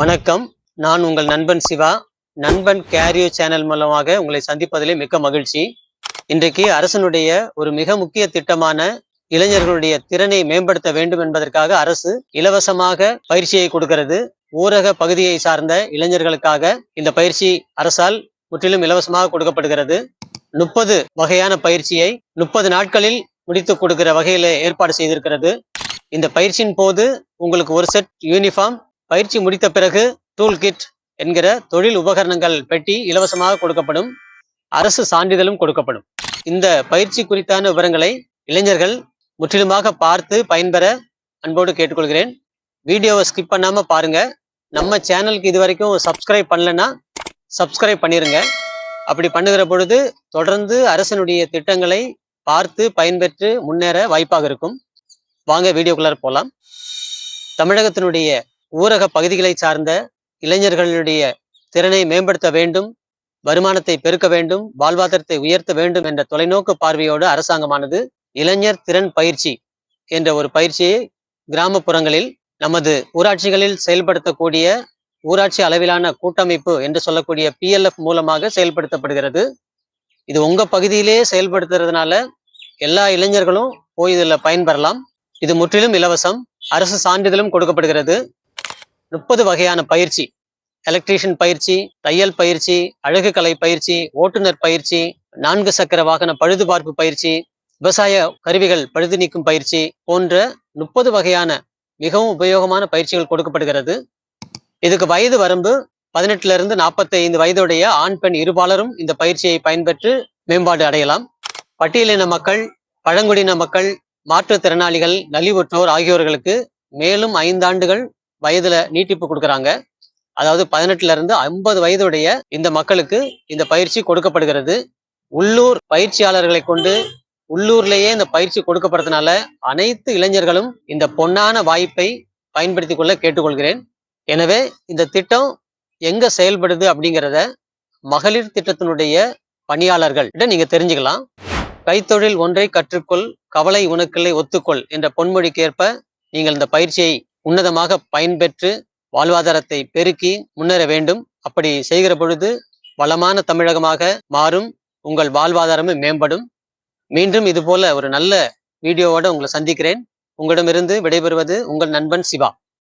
வணக்கம். நான் உங்கள் நண்பன் சிவா. நண்பன் கேரியோ சேனல் மூலமாக உங்களை சந்திப்பதிலே மிக்க மகிழ்ச்சி. இன்றைக்கு அரசனுடைய ஒரு மிக முக்கிய திட்டமான இளைஞர்களுடைய திறனை மேம்படுத்த வேண்டும் என்பதற்காக அரசு இலவசமாக பயிற்சியை கொடுக்கிறது. ஊரக பகுதியை சார்ந்த இளைஞர்களுக்காக இந்த பயிற்சி அரசால் முற்றிலும் இலவசமாக கொடுக்கப்படுகிறது. முப்பது வகையான பயிற்சியை முப்பது நாட்களில் முடித்து கொடுக்கிற வகையில ஏற்பாடு செய்திருக்கிறது. இந்த பயிற்சியின் போது உங்களுக்கு ஒரு செட் யூனிஃபார்ம் பயிற்சி முடித்த பிறகு டூல் கிட் என்கிற தொழில் உபகரணங்கள் பெட்டி இலவசமாக கொடுக்கப்படும் அரசு சான்றிதழும் கொடுக்கப்படும். இந்த பயிற்சி குறித்தான விவரங்களை இளைஞர்கள் முற்றிலுமாக பார்த்து பயன்பெற அன்போடு கேட்டுக்கொள்கிறேன். வீடியோவை ஸ்கிப் பண்ணாமல் பாருங்க. நம்ம சேனலுக்கு இது வரைக்கும் சப்ஸ்கிரைப் பண்ணலன்னா சப்ஸ்கிரைப் பண்ணிடுங்க அப்படி பண்ணுகிற பொழுது தொடர்ந்து அரசனுடைய திட்டங்களை பார்த்து பயன்பெற்று முன்னேற வாய்ப்பாக இருக்கும். வாங்க வீடியோக்குள்ளார போகலாம் தமிழகத்தினுடைய ஊரக பகுதிகளை சார்ந்த இளைஞர்களுடைய திறனை மேம்படுத்த வேண்டும் வருமானத்தை பெருக்க வேண்டும் வாழ்வாதாரத்தை உயர்த்த வேண்டும் என்ற தொலைநோக்கு பார்வையோடு அரசாங்கமானது இளைஞர் திறன் பயிற்சி என்ற ஒரு பயிற்சியை கிராமப்புறங்களில் நமது ஊராட்சிகளில் செயல்படுத்தக்கூடிய ஊராட்சி அளவிலான கூட்டமைப்பு என்று சொல்லக்கூடிய பிஎல்எஃப் மூலமாக செயல்படுத்தப்படுகிறது. இது உங்க பகுதியிலே செயல்படுத்துறதுனால எல்லா இளைஞர்களும் போய் இதில் பயன்பெறலாம். இது முற்றிலும் இலவசம். அரசு சான்றிதழும் கொடுக்கப்படுகிறது. முப்பது வகையான பயிற்சி. எலக்ட்ரீஷியன் பயிற்சி தையல் பயிற்சி அழகு கலை பயிற்சி ஓட்டுநர் பயிற்சி நான்கு சக்கர வாகன பழுதுபார்ப்பு பயிற்சி விவசாய கருவிகள் பழுது நீக்கும் பயிற்சி போன்ற முப்பது வகையான மிகவும் உபயோகமான பயிற்சிகள் கொடுக்கப்படுகிறது. இதுக்கு வயது வரம்பு பதினெட்டுல இருந்து நாற்பத்தி ஐந்து வயதுடைய ஆண் பெண் இருபாலரும் இந்த பயிற்சியை பயன்பெற்று மேம்பாடு அடையலாம். பட்டியலின மக்கள் பழங்குடியின மக்கள் மாற்றுத்திறனாளிகள் நலிவுற்றோர் ஆகியோர்களுக்கு மேலும் ஐந்தாண்டுகள் வயதுல நீட்டிப்பு கொடுக்குறாங்க. அதாவது பதினெட்டுல இருந்து ஐம்பது வயதுடைய இந்த மக்களுக்கு இந்த பயிற்சி கொடுக்கப்படுகிறது. உள்ளூர் பயிற்சியாளர்களை கொண்டு உள்ளூர்லேயே இந்த பயிற்சி கொடுக்கப்படுறதுனால அனைத்து இளைஞர்களும் இந்த பொன்னான வாய்ப்பை பயன்படுத்தி கொள்ள கேட்டுக்கொள்கிறேன். எனவே இந்த திட்டம் எங்க செயல்படுது அப்படிங்கிறத மகளிர் திட்டத்தினுடைய பணியாளர்கள் நீங்க தெரிஞ்சுக்கலாம். கைத்தொழில் ஒன்றை கற்றுக்கொள் கவலை உனக்கில்லை ஒத்துக்கொள் என்ற பொன்மொழிக்கேற்ப நீங்கள் இந்த பயிற்சியை உன்னதமாக பயன்பெற்று வாழ்வாதாரத்தை பெருக்கி முன்னேற வேண்டும். அப்படி செய்கிற பொழுது வளமான தமிழகமாக மாறும். உங்கள் வாழ்வாதாரமும் மேம்படும். மீண்டும் இது போல ஒரு நல்ல வீடியோவோட உங்களை சந்திக்கிறேன். உங்களிடமிருந்து விடைபெறுவது உங்கள் நண்பன் சிவா.